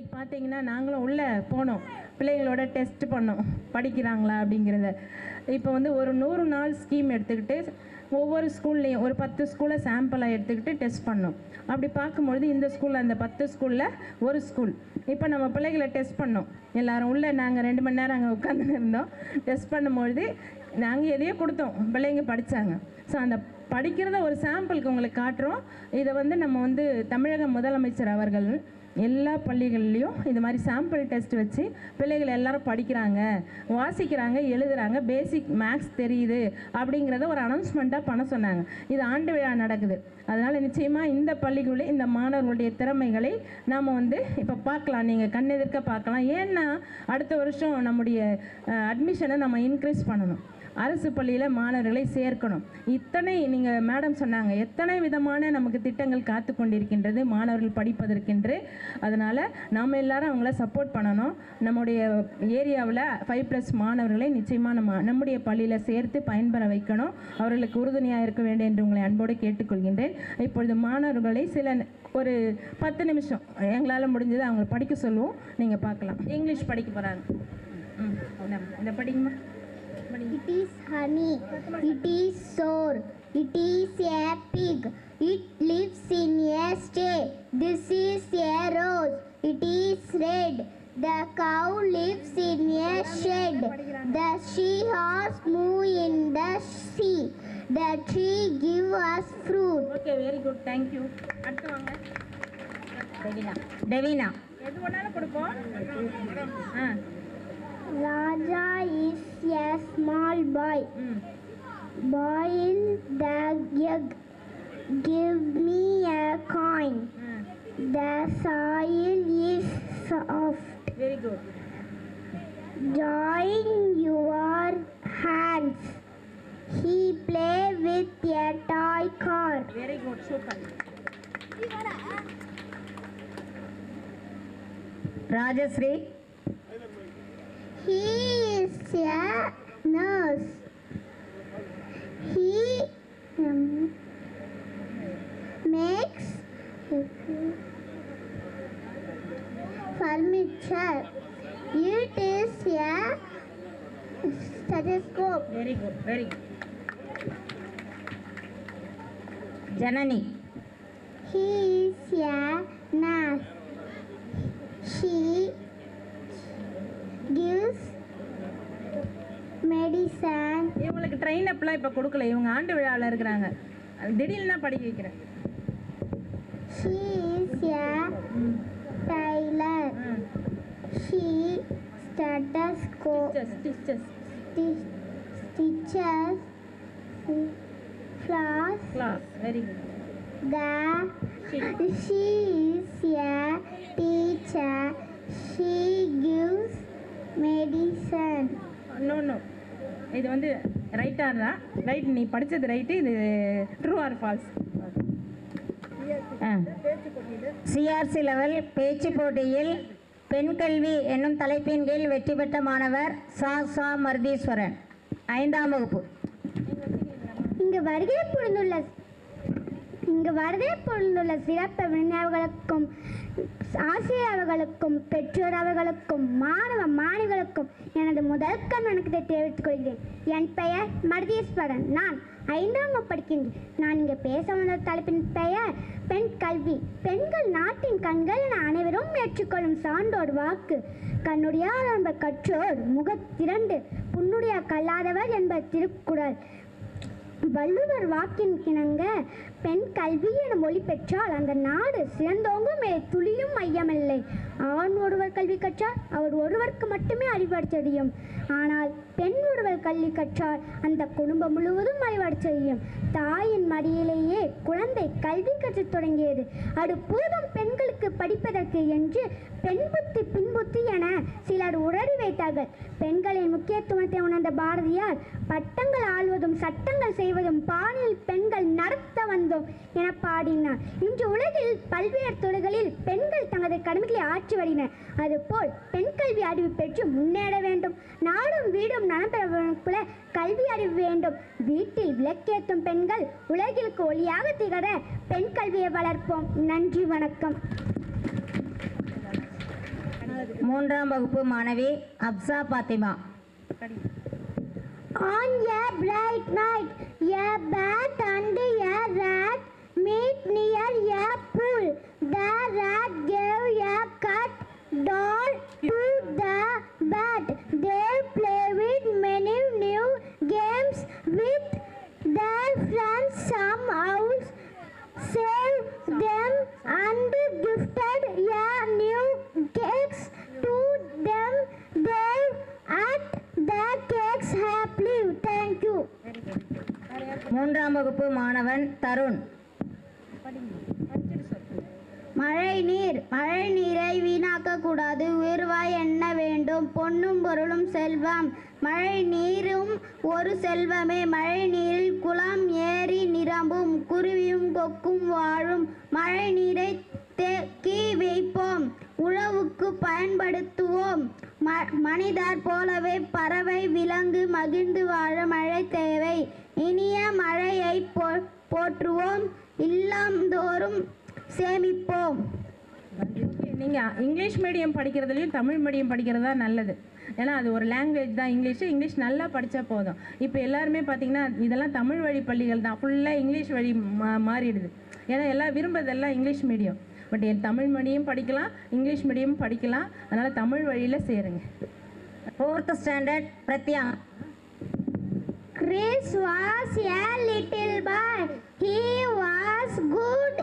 ஏன்னா நாங்களும் உள்ளே போனோம். பிள்ளைங்களோட டெஸ்ட் பண்ணோம். படிக்கிறாங்களா அப்படிங்கிறத. இப்போ வந்து ஒரு நூறு நாள் ஸ்கீம் எடுத்துக்கிட்டு ஒவ்வொரு ஸ்கூல்லையும் ஒரு பத்து ஸ்கூலை சாம்பிளாக எடுத்துக்கிட்டு டெஸ்ட் பண்ணோம். அப்படி பார்க்கும்பொழுது இந்த ஸ்கூலில் அந்த பத்து ஸ்கூலில் ஒரு ஸ்கூல் இப்போ நம்ம பிள்ளைகளை டெஸ்ட் பண்ணோம். எல்லோரும் உள்ளே நாங்கள் ரெண்டு மணி நேரம் அங்கே உட்காந்துன்னு இருந்தோம். டெஸ்ட் பண்ணும்பொழுது நாங்கள் எதையோ கொடுத்தோம். பிள்ளைங்க படித்தாங்க ஸோ அந்த படிக்கிறத ஒரு சாம்பிளுக்கு உங்களுக்கு காட்டுறோம். இதை வந்து நம்ம வந்து தமிழக முதலமைச்சர் அவர்கள் எல்லா பள்ளிகள்லேயும் இது மாதிரி சாம்பிள் டெஸ்ட் வச்சு பிள்ளைகள் எல்லாரும் படிக்கிறாங்க வாசிக்கிறாங்க எழுதுறாங்க பேசிக் மேக்ஸ் தெரியுது அப்படிங்கிறத ஒரு அனௌன்ஸ்மெண்ட்டாக பண்ண சொன்னாங்க. இது ஆண்டு விழா நடக்குது. அதனால் நிச்சயமாக இந்த பள்ளிக்குள்ளே இந்த மாணவர்களுடைய திறமைகளை நாம் வந்து இப்போ பார்க்கலாம். நீங்கள் கண்ணெதிர்க்க பார்க்கலாம். ஏன்னா அடுத்த வருஷம் நம்முடைய அட்மிஷனை நம்ம இன்க்ரீஸ் பண்ணணும். அரசு பள்ளியில் மாணவர்களை சேர்க்கணும். இத்தனை நீங்கள் மேடம் சொன்னாங்க. எத்தனை விதமான நமக்கு திட்டங்கள் காத்து கொண்டிருக்கின்றது மாணவர்கள் படிப்பதற்கென்று. அதனால் நாம் எல்லாரும் அவங்கள சப்போர்ட் பண்ணணும். நம்முடைய ஏரியாவில் ஃபைவ் ப்ளஸ் மாணவர்களை நிச்சயமாக நம்ம நம்முடைய பள்ளியில் சேர்த்து பயன்பெற வைக்கணும். அவர்களுக்கு உறுதுணையாக இருக்க வேண்டும் என்று உங்களை அன்போடு கேட்டுக்கொள்கின்றேன். இப்பொழுது மாணவர்களை சில ந- ஒரு பத்து நிமிஷம் எங்களால் முடிஞ்சது அவங்க படிக்க சொல்லுவோம் நீங்கள் பார்க்கலாம் இங்கிலீஷ் படிக்க போகிறாங்க ம் இந்தா, படிங்கம்மா It is honey. It is sour. It is a pig. It lives in a stay. This is a rose. It is red. The cow lives in a shed. The she-horse move in the sea. The tree give us fruit. Okay very good thank you அடுத்து வாங்க டெவினா டெவினா எது வேணாலும் கொடுப்போம் ஆ Raja is a small boy. ம் Boil the egg. Give me a coin. ம் The soil is soft. very good. Drawing your hands. He play with a toy car. Very good, super. Rajasri. He is a nurse. Very good very good Janani He is a nurse. She gives medicine. இவங்களுக்கு train அப்லாம் இப்போ கொடுக்கல. இவங்க ஆண்டு விழாவில் இருக்கிறாங்க. திடீர்னு தான் படிக்க வைக்கிறேன். She is a tailor. ம். She stethoscope teachers teachers stitches flowers. Class very good The She. she is a teacher. She gives medicine. No no இது வந்து ரைட் ஆர் தான் ரைட் நீ படித்தது ரைட்டு இது true or false CRC level பேச்சு போட்டியில் பெண் கல்வி என்னும் தலைப்பின் கீழ் வெற்றி பெற்ற மாணவர் சா சா மருதீஸ்வரன் ஐந்தாம் வகுப்பு. இங்கு வருகை புரிந்துள்ள இங்கு வருகை புரிந்துள்ள சிறப்பு விருந்தினர்களுக்கும் ஆசிரியர் அவர்களுக்கும் பெற்றோர் அவர்களுக்கும் மாணவ மாணவிகளுக்கும் எனது முதல் கண் வணக்கத்தை தெரிவித்துக் கொள்கிறேன். என் பெயர் மருதீஸ்வரன். நான் ஐந்தாம் படிக்கின்றேன். நான் இங்கே பேச வந்த தலைப்பின் பெயர் பெண் கல்வி. பெண்கள் நாட்டின் கண்கள் என அனைவரும் ஏற்றுக்கொள்ளும் சான்றோர் வாக்கு. கண்ணுடையார் என்ப கற்றோர் முகத்திரண்டு புண்ணுடைய கல்லாதவர் என்ப திருக்குறள். வள்ளுவர் வாக்கின் கிணங்க பெண் கல்வி என மொழி பெற்றால் அந்த நாடு சிறந்தோங்குமே துளியும் மையமில்லை. ஆண் ஒருவர் கல்வி கற்றால் அவர் ஒருவருக்கு மட்டுமே அறிவார் ஆனால் பெண் ஒருவர் கல்வி கற்றால் அந்த குடும்பம் முழுவதும் அறிவார் தாயின் மடியிலேயே குழந்தை கல்வி கற்றுத் தொடங்கியது. அது போதும் பெண்களுக்கு படிப்பதற்கு என்று பெண் புத்தி பின்புத்தி என சிலர் உடறி வைத்தார்கள். பெண்களின் முக்கியத்துவத்தை உணர்ந்த பாரதியார் பட்டங்கள் ஆள்வதும் சட்டங்கள் செய்வதும் பாலியல் பெண்கள் நடத்த வந்தோம் என பாடினார். இன்று உலகில் பல்வேறு துறைகளில் பெண்கள் தங்களது கடமைகளை ஆற்றி வருகின்றனர். அதுபோல் பெண் கல்வி அறிவு பெற்று முன்னேற வேண்டும். நாடும் வீடும் நலம் போல கல்வி அறிவு வேண்டும். வீட்டில் விளக்கேற்றும் பெண்கள் உலகிற்கு ஒளியாக திகழ பெண் கல்வியை வளர்ப்போம். நன்றி வணக்கம். மூன்றாம் வகுப்பு மாணவி Aqsa Fathima. On a bright night, a bat மூன்றாம் வகுப்பு மாணவன் தருண். மழை நீர் மழை நீரை வீணாக்க கூடாது. உயர்வாய் எண்ண வேண்டும்? பொன்னும் பொருளும் செல்வம். மழை நீரும் ஒரு செல்வமே. மழை நீரில் குளம் ஏரி நிரம்பும். குருவியும் கொக்கும் வாழும். மழை நீரை தேக்கி வைப்போம் உழவுக்கு பயன்படுத்துவோம். ம- மனிதர் போலவே பறவை விலங்கு மகிழ்ந்து வாழ மழை தேவை. இனிய மழையை போ போற்றுவோம். இல்லாம்தோறும் சேமிப்போம். நீங்கள் இங்கிலீஷ் மீடியம் படிக்கிறதுலையும் தமிழ் மீடியம் படிக்கிறது தான் நல்லது. ஏன்னா அது ஒரு லாங்குவேஜ் தான். இங்கிலீஷு இங்கிலீஷ் நல்லா படித்தா போதும். இப்போ எல்லாருமே பார்த்தீங்கன்னா இதெல்லாம் தமிழ் வழி பள்ளிகள் தான். ஃபுல்லாக இங்கிலீஷ் வழி மா மாறிடுது. ஏன்னா எல்லாம் விரும்புறதெல்லாம் இங்கிலீஷ் மீடியம் பட் என் தமிழ் மீடியம் படிக்கலாம் இங்கிலீஷ் மீடியம் படிக்கலாம். அதனால் தமிழ் வழியில் சேருங்க. Fourth standard Prathya Chris was a little boy. He was good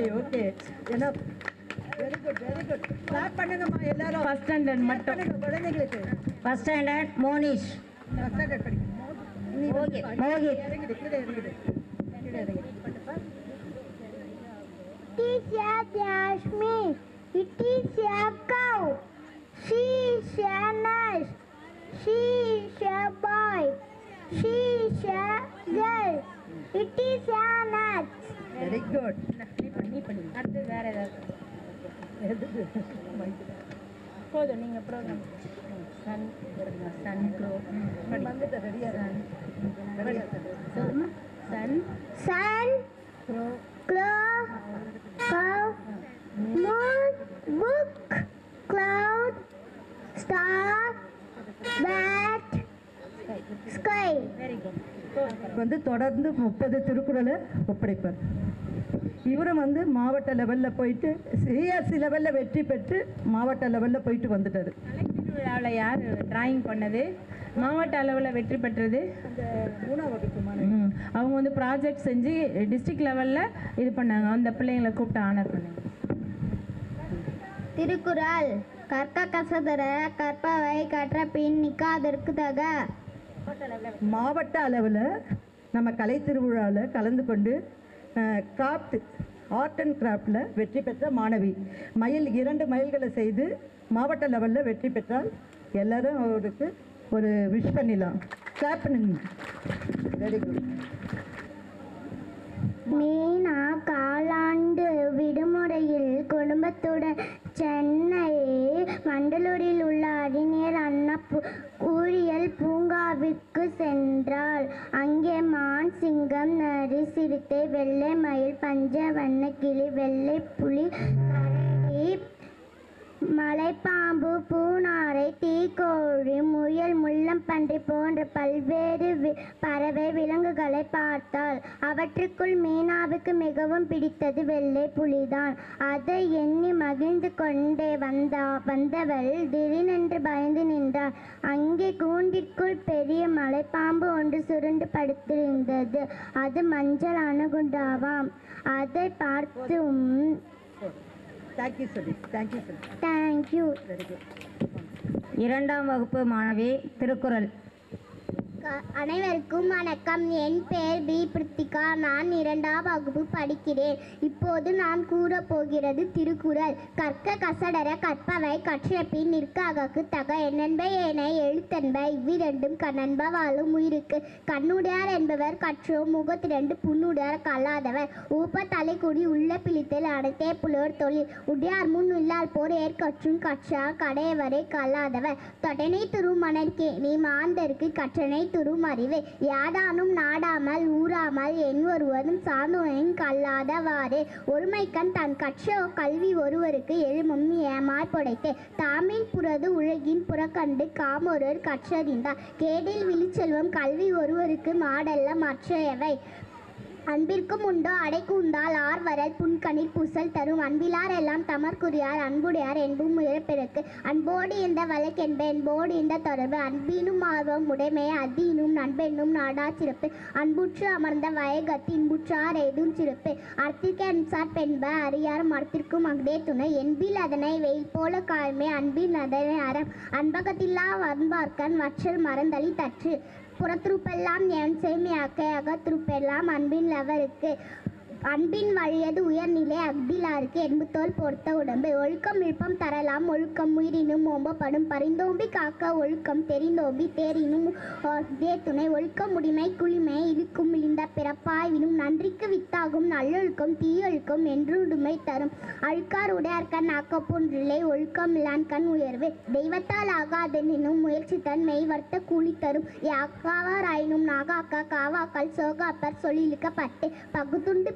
okay okay என்ன very good very good clap பண்ணுங்கம்மா எல்லாரும். ஃபஸ்ட் ஸ்டாண்டர்ட் மட்டும். பண்ணுங்க குழந்தைங்களுக்கு. First standard Monish first standard படிங்க. நீ வந்து மோகித் இறங்கிடு கீழே இறங்கிடு கீழே இறங்கிடு It is a Dashmi. It is a cow. She is a nurse. She is a boy. She is a girl. It is a nut. Very good போதும் நீங்கள் ப்ரோக்ராம் சன் சன் க்ளோ வந்துட்டு சொல்லுமா? Sun Sun, cloud cloud, star, bat, sky. Very good வந்து தொடர்ந்து முப்பது திருக்குறளை ஒப்படைப்பார். இவரும் வந்து மாவட்ட லெவலில் போயிட்டு சிஆர்சி லெவலில் வெற்றி பெற்று மாவட்ட லெவலில் போயிட்டு வந்துட்டாரு. திருவிழாவில் யார் டிராயிங் பண்ணது? மாவட்ட அளவில் வெற்றி பெற்றது? அவங்க வந்து ப்ராஜெக்ட் செஞ்சு டிஸ்ட்ரிக்ட் லெவலில் இது பண்ணாங்க. அந்த பிள்ளைங்களை கூப்பிட்டு ஆனர் பண்ணாங்க. திருக்குறள். கற்க கசதர கற்பவை கற்ற பின் நிற்காதற்கு தக. மாவட்ட அளவில் நம்ம கலை திருவிழாவில் கலந்து கொண்டு கிராஃப்ட் ஆர்ட் அண்ட் கிராஃப்டில் வெற்றி பெற்ற மாணவி. மயில் இரண்டு மயில்களை செய்து மாவட்ட லெவலில் வெற்றி பெற்றால் எல்லோரும் அவருக்கு ஒரு விஷ் பண்ணிடலாம். கிளாப் பண்ணுங்க. வெரி குட் மீனா காலாண்டு விடுமுறையில் குடும்பத்துடன் சென்னை மண்டலூரில் உள்ள அறிஞர் அண்ணா பு- கூறியல் பூங்காவிற்கு சென்றாள். அங்கே மான் சிங்கம் நரி சிறுத்தை வெள்ளை மயில் பஞ்ச வண்ண கிளி வெள்ளை புலி கரடி மலைப்பாம்பு பூனாரை தீக்கோழி முயல் முள்ளம்பன்றி போன்ற பல்வேறு பறவை விலங்குகளை பார்த்தாள் அவற்றுக்குள் மீனாவுக்கு மிகவும் பிடித்தது வெள்ளை புலிதான். அதை எண்ணி மகிழ்ந்து கொண்டே வந்தா வந்தவள் திடீரென்று பயந்து நின்றாள். அங்கே கூண்டிற்குள் பெரிய மலைப்பாம்பு ஒன்று சுருண்டு படுத்திருந்தது. அது மஞ்சள் அணுகுண்டாவாம். அதை பார்த்தும் தேங்க்யூ சொல்லி தேங்க்யூ சொல்லி தேங்க்யூ வெரி குட் இரண்டாம் வகுப்பு மாணவி திருக்குறள். அனைவருக்கும் வணக்கம். என் பெயர் பி. பிரித்திகா. நான் இரண்டாம் வகுப்பு படிக்கிறேன். இப்போது நான் கூறப்போகிறது திருக்குறள். கற்க கசடர கற்பவை கற்றபின் நிற்க அகக்கு தக என்னென்ப ஏனை எழுத்தென்ப இவ்விரண்டும் கண்ணன்ப வாழும் உயிருக்கு. கண்ணுடையார் என்பவர் கற்றோ முகத்திரண்டு புண்ணுடையார் கல்லாதவர். ஊப்ப தலைக்குடி உள்ள பிழித்தல் அனைத்தே புலோர் தொழில். உடையார் முன் உள்ளால் போர் ஏற்கற்றும் கற்றா கடையவரை கல்லாதவர். தொடனை துரும் நீ மாந்தருக்கு கற்றனை துரும் அறிவு யாதானும் நாடாமல் ஊறாமல் என் ஒருவரும் கல்லாதவாறே கல்லாதவாறு. ஒருமைக்கண் தன் கற்ற கல்வி ஒருவருக்கு எழுமும் ஏமாய் புடைத்து. தாமின் புறது உலகின் புறக்கண்டு காமொருவர் கற்றறிந்தார். கேடில் விழிச்செல்வம் கல்வி ஒருவருக்கு மாடல்ல மற்றையவை. அன்பிற்கும் உண்டோ? அடைக்கு உண்டால் ஆர் வரல் புன்கணில் பூசல் தரும். அன்பிலார் எல்லாம் தமர்குரியார் அன்புடையார் என்பும் இழப்பிறக்கு அன்போடு இந்த வழக்கென்ப என்போடு இந்த தொடர்பு. அன்பினும் ஆர்வம் உடைமை அதீனும் நண்பென்னும் நாடா சிறப்பு. அன்புற்று அமர்ந்த வயகத்து இன்புற்றார் எதும் சிறப்பு. அர்த்திற்கு அன்சார் பெண்ப அறியார் மரத்திற்கும் அங்கே துணை. என்பில் அதனை வெயில் போல காய்மை அன்பின் அதனை அறம். அன்பகத்தில்லா வன்பார்க்கன் வற்றல் மறந்தளி தற்று. புறத்துருப்பெல்லாம் என் சேமியாக்கை அகத்துருப்பெல்லாம் அன்பின் லவருக்கு. அன்பின் வழியது உயர்நிலை அக்திலாருக்கு எண்புத்தோல் பொறுத்த உடம்பு. ஒழுக்கம் விழுப்பம் தரலாம். ஒழுக்கம் உயிரினும் ஓம்பப்படும். பரிந்தோம்பி காக்க ஒழுக்கம் தெரிந்தோம்பி தேரினும் இதே துணை. ஒழுக்கம் முடிமை குளிமை இழுக்கும் இழிந்த பிறப்பாய்வினும் நன்றிக்கு வித்தாகும். நல்லொழுக்கம் தீயொழுக்கம் என்றுடுமை தரும். அழுக்கார் உடையார்கண் ஆக்கப்பொன்றில்லை ஒழுக்கம் இல்லான் கண் உயர்வு. தெய்வத்தால் ஆகாதெனினும் முயற்சி தன் மெய்வர்த்த கூலி தரும். யாக்காவாராயினும் நாகாக்கா காவாக்கால் சோகாப்பர் சொல்லிழுக்கப்பட்டு பகுத்துண்டு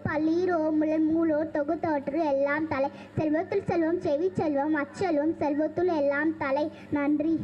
முழல் மூலோ தொகுத்தோற்று எல்லாம் தலை. செல்வத்துள் செல்வம் செவி செல்வம் அச்செல்வம் செல்வத்துள் எல்லாம் தலை. நன்றி.